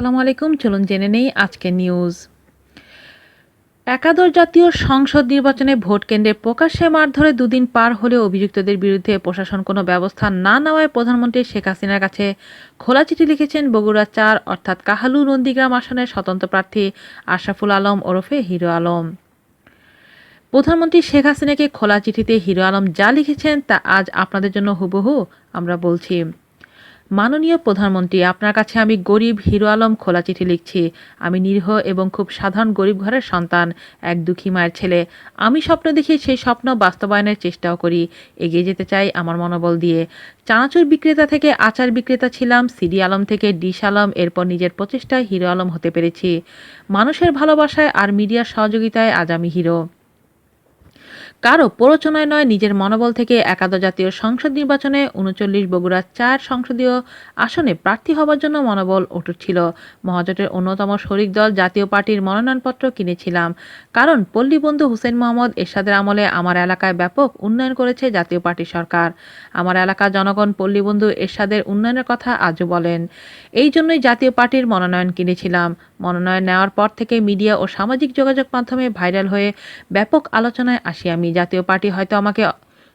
আসসালামু আলাইকুম। চলুন জেনে নেই আজকের নিউজ একাদশ জাতীয় সংসদ নির্বাচনে ভোট কেন্দ্রে প্রকাশ্যে মারধরে দুদিন পার হলেও অভিযুক্তদের বিরুদ্ধে প্রশাসন কোনো ব্যবস্থা না নেওয়ায় প্রধানমন্ত্রী শেখ হাসিনার কাছে খোলা চিঠি লিখেছেন বগুড়া চার, অর্থাৎ কাহালু নন্দীগ্রাম আসনের স্বতন্ত্র প্রার্থী আশরাফুল আলম ওরফে হিরো আলম। প্রধানমন্ত্রী শেখ হাসিনাকে খোলা চিঠিতে হিরো আলম যা লিখেছেন তা আজ আপনাদের জন্য হুবহু আমরা বলছি। মাননীয় প্রধানমন্ত্রী, আপনার কাছে আমি গরিব হিরো আলম খোলা চিঠি লিখছি। আমি নিরীহ এবং খুব সাধারণ গরিব ঘরের সন্তান, এক দুঃখী মায়ের ছেলে। আমি স্বপ্ন দেখি সেই স্বপ্ন বাস্তবায়নের চেষ্টাও করি, এগিয়ে যেতে চাই আমার মনোবল দিয়ে। চানাচুর বিক্রেতা থেকে আচার বিক্রেতা ছিলাম, সিডি আলম থেকে ডিশ আলম, এরপর নিজের প্রচেষ্টায় হিরো আলম হতে পেরেছি। মানুষের ভালোবাসায় আর মিডিয়ার সহযোগিতায় আজ আমি হিরো। কারও প্ররোচনায় নয়, নিজের মনোবল থেকে একাদশ জাতীয় সংসদ নির্বাচনে উনচল্লিশ বগুড়া চার সংসদীয় আসনে প্রার্থী হবার জন্য মনোবল অটুট ছিল মহাজোটের অন্যতম শরিক দল জাতীয় পার্টির মনোনয়নপত্র কিনেছিলাম। কারণ পল্লীবন্ধু হুসেন মোহাম্মদ এরশাদের আমলে আমার এলাকায় ব্যাপক উন্নয়ন করেছে জাতীয় পার্টি সরকার। আমার এলাকার জনগণ পল্লীবন্ধু এরশাদের উন্নয়নের কথা আজও বলেন। এই জন্যই জাতীয় পার্টির মনোনয়ন কিনেছিলাম। মনোনয়ন নেওয়ার পর থেকে মিডিয়া ও সামাজিক যোগাযোগ মাধ্যমে ভাইরাল হয়ে ব্যাপক আলোচনায় আসি আমি। জাতীয় পার্টি হয়তো আমাকে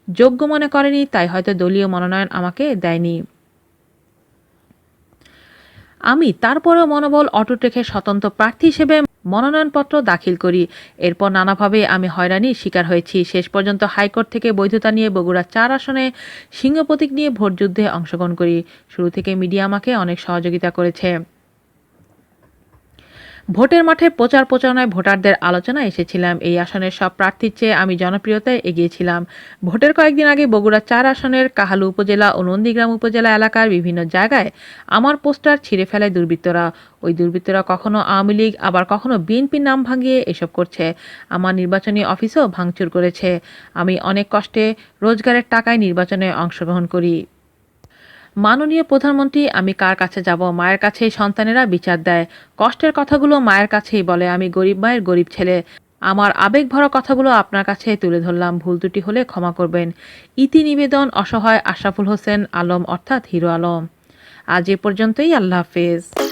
যোগ্য মনে করেনি, তাই হয়তো দলীয় মনোনয়ন আমাকে দেয়নি। আমি তারপরেও মনোবল অটুট রেখে স্বতন্ত্র প্রার্থী হিসেবে মনোনয়নপত্র দাখিল করি। এরপর নানাভাবে আমি হয়রানির শিকার হয়েছি। শেষ পর্যন্ত হাইকোর্ট থেকে বৈধতা নিয়ে বগুড়া চার আসনে সিংহ প্রতীক নিয়ে ভোটযুদ্ধে অংশগ্রহণ করি। শুরু থেকে মিডিয়া আমাকে অনেক সহযোগিতা করেছে। ভোটের মাঠে প্রচার প্রচারণায় ভোটারদের আলোচনা এসেছিলাম। এই আসনের সব প্রার্থীর চেয়ে আমি জনপ্রিয়তায় এগিয়েছিলাম। ভোটের কয়েকদিন আগে বগুড়া চার আসনের কাহালু উপজেলা ও নন্দীগ্রাম উপজেলা এলাকার বিভিন্ন জায়গায় আমার পোস্টার ছিঁড়ে ফেলায় দুর্বৃত্তরা। ওই দুর্বৃত্তরা কখনো আওয়ামী লীগ, আবার কখনো বিএনপির নাম ভাঙিয়ে এসব করছে। আমার নির্বাচনী অফিসও ভাঙচুর করেছে। আমি অনেক কষ্টে রোজগারের টাকায় নির্বাচনে অংশগ্রহণ করি। মাননীয় প্রধানমন্ত্রী, আমি কার কাছে যাব? মায়ের কাছেই সন্তানেরা বিচার দেয়। কষ্টের কথাগুলো মায়ের কাছেই বলে, আমি গরিব মায়ের গরিব ছেলে। আমার আবেগ ভরা কথাগুলো আপনার কাছে তুলে ধরলাম। ভুল ত্রুটি হলে ক্ষমা করবেন। ইতি নিবেদন অসহায় আশরাফুল হোসেন আলম অর্থাৎ হিরো আলম। আজ এ পর্যন্তই, আল্লাহ হাফেজ।